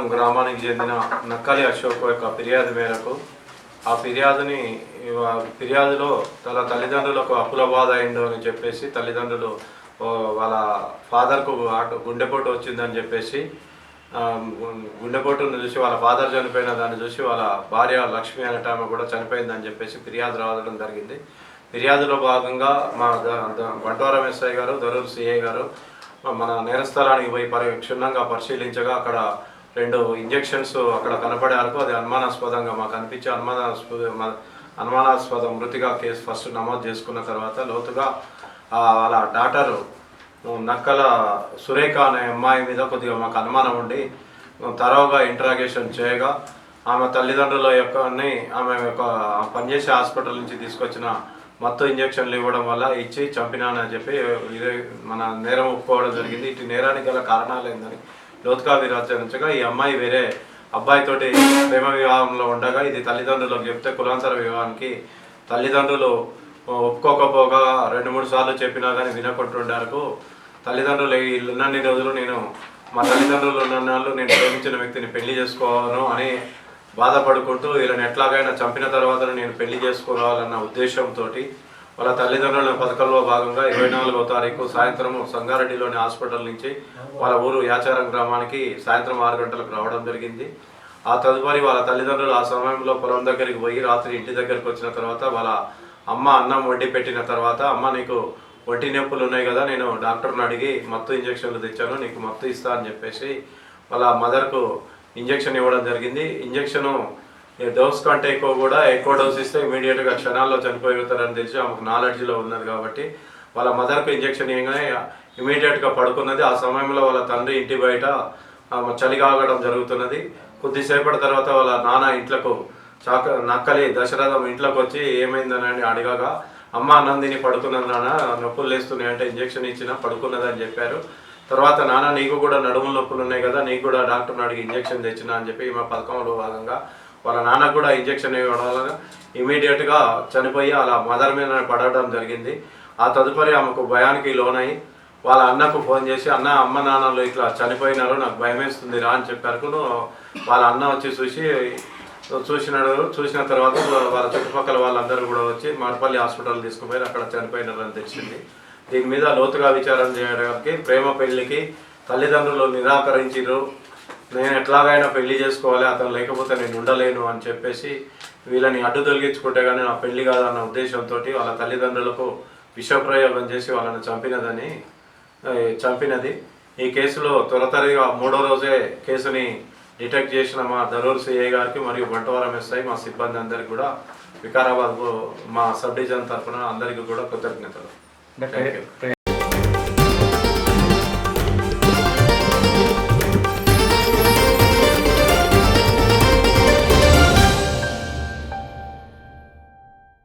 దశరథం గ్రామానికి చెందిన నక్కలి అశోక్ యొక్క ఫిర్యాదు మేరకు ఆ ఫిర్యాదుని ఫిర్యాదులో తన తల్లిదండ్రులకు అప్పుల బాధ అయిందో అని చెప్పేసి తల్లిదండ్రులు వాళ్ళ ఫాదర్కు ఆట గుండెపోటు వచ్చిందని చెప్పేసి గుండెపోటును చూసి వాళ్ళ ఫాదర్ చనిపోయిన దాన్ని చూసి వాళ్ళ భార్య లక్ష్మి అనే ఆమె కూడా చనిపోయిందని చెప్పేసి ఫిర్యాదు రావడం జరిగింది. ఫిర్యాదులో భాగంగా మా బంటవరం ఎస్ఐ గారు దరూర్ సిఐ గారు మన నేరస్థలానికి పోయి పరి క్షుణ్ణంగా పరిశీలించగా అక్కడ రెండు ఇంజెక్షన్స్ అక్కడ కనపడే వరకు అది అనుమానాస్పదంగా మాకు అనిపించి అనుమానాస్పద అనుమానాస్పద మృతిగా కేసు ఫస్ట్ నమోదు చేసుకున్న తర్వాత లోతుగా వాళ్ళ డాటరు నక్కల సురేఖ అనే అమ్మాయి మీద కొద్దిగా మాకు అనుమానం ఉండి తరవుగా ఇంటరాగేషన్ చేయగా ఆమె తల్లిదండ్రుల యొక్క ఆమె యొక్క పనిచేసే హాస్పిటల్ నుంచి తీసుకొచ్చిన మత్తు ఇంజక్షన్లు ఇవ్వడం వల్ల ఇచ్చి చంపినానని చెప్పి ఇదే మన నేరం ఒప్పుకోవడం జరిగింది. ఇటు నేరానికి గల కారణాలు ఏందని లోతుగా విరాచరించగా ఈ అమ్మాయి వేరే అబ్బాయితోటి ప్రేమ వివాహంలో ఉండగా ఇది తల్లిదండ్రులకు చెప్తే కులాంతర వివాహానికి తల్లిదండ్రులు ఒప్పుకోకపోగా రెండు మూడు సార్లు చెప్పినా కానీ వినకుంటుండారు తల్లిదండ్రులు ఈ ఉన్నన్ని రోజులు నేను మా తల్లిదండ్రులు ఉన్న నాళ్ళు నేను ప్రేమించిన వ్యక్తిని పెళ్ళి చేసుకోను అని బాధపడుకుంటూ వీళ్ళని ఎట్లాగైనా చంపిన తర్వాత నేను పెళ్ళి చేసుకోవాలన్న ఉద్దేశంతో వాళ్ళ తల్లిదండ్రుల పథకంలో భాగంగా ఇరవై నాలుగో తారీఖు సాయంత్రం సంగారెడ్డిలోని హాస్పిటల్ నుంచి వాళ్ళ ఊరు యాచారం గ్రామానికి సాయంత్రం ఆరు గంటలకు రావడం జరిగింది. ఆ తదుపరి వాళ్ళ తల్లిదండ్రులు ఆ సమయంలో పొలం దగ్గరికి పోయి రాత్రి ఇంటి దగ్గరికి వచ్చిన తర్వాత వాళ్ళ అమ్మ అన్నం వడ్డీ పెట్టిన తర్వాత అమ్మ నీకు ఒంటి నొప్పులు ఉన్నాయి కదా నేను డాక్టర్ని అడిగి మత్తు ఇంజక్షన్లు తెచ్చాను నీకు మత్తు ఇస్తా అని చెప్పేసి వాళ్ళ మదర్కు ఇంజక్షన్ ఇవ్వడం జరిగింది. ఇంజక్షను డోస్ కంటే ఎక్కువ కూడా ఎక్కువ డోస్ ఇస్తే ఇమీడియట్గా క్షణాల్లో చనిపోతారని తెలిసి ఆమెకు నాలెడ్జ్లో ఉన్నది కాబట్టి వాళ్ళ మదర్కు ఇంజక్షన్ ఇవ్వగానే ఇమీడియట్గా పడుకున్నది. ఆ సమయంలో వాళ్ళ తండ్రి ఇంటి బయట ఆమె చలి కాగడం జరుగుతున్నది. కొద్దిసేపటి తర్వాత వాళ్ళ నాన్న ఇంట్లకు చాక నక్కలి దశరథం ఇంట్లోకి వచ్చి ఏమైందని అడగగా అమ్మ నందిని పడుకున్నది నాన్న నొప్పులు లేస్తున్నాయి అంటే ఇంజక్షన్ ఇచ్చిన పడుకున్నదని చెప్పారు. తర్వాత నాన్న నీకు కూడా నడుముల నొప్పులు ఉన్నాయి కదా నీకు కూడా డాక్టర్ని అడిగి ఇంజక్షన్ తెచ్చినా అని చెప్పి ఈమె పథకంలో భాగంగా వాళ్ళ నాన్న కూడా ఇంజెక్షన్ ఇవ్వడం వల్ల ఇమీడియట్గా చనిపోయి అలా మదర్ మీద పడడం జరిగింది. ఆ తదుపరి ఆమెకు భయానికి లోనై వాళ్ళ అన్నకు ఫోన్ చేసి అన్న అమ్మ నాన్నలు ఇట్లా చనిపోయినారు నాకు భయం వేస్తుంది రా అని చెప్పారు వాళ్ళ అన్న వచ్చి చూసి చూసినాడు. చూసిన తర్వాత వాళ్ళ చుట్టుపక్కల వాళ్ళందరూ కూడా వచ్చి మడపల్లి హాస్పిటల్ తీసుకుపోయి అక్కడ చనిపోయినారు అని తెలిసింది. దీని మీద లోతుగా విచారం చేయడానికి ప్రేమ పెళ్ళికి తల్లిదండ్రులు నిరాకరించారు నేను ఎట్లాగైనా పెళ్ళి చేసుకోవాలి అతను లేకపోతే నేను ఉండలేను అని చెప్పేసి వీళ్ళని అడ్డు తొలగించుకుంటే కానీ నా పెళ్ళి కాదన్న ఉద్దేశంతో వాళ్ళ తల్లిదండ్రులకు విషప్రయోగం చేసి వాళ్ళని చంపినదని చంపినది. ఈ కేసులో త్వరతరిగా మూడో రోజే కేసుని డిటెక్ట్ చేసిన మా దరూర్ సిఐ గారికి మరియు బంటవరం ఎస్ఐ మా సిబ్బంది అందరికి కూడా వికారాబాద్ మా సబ్ డివిజన్ తరఫున అందరికీ కూడా కృతజ్ఞతలు.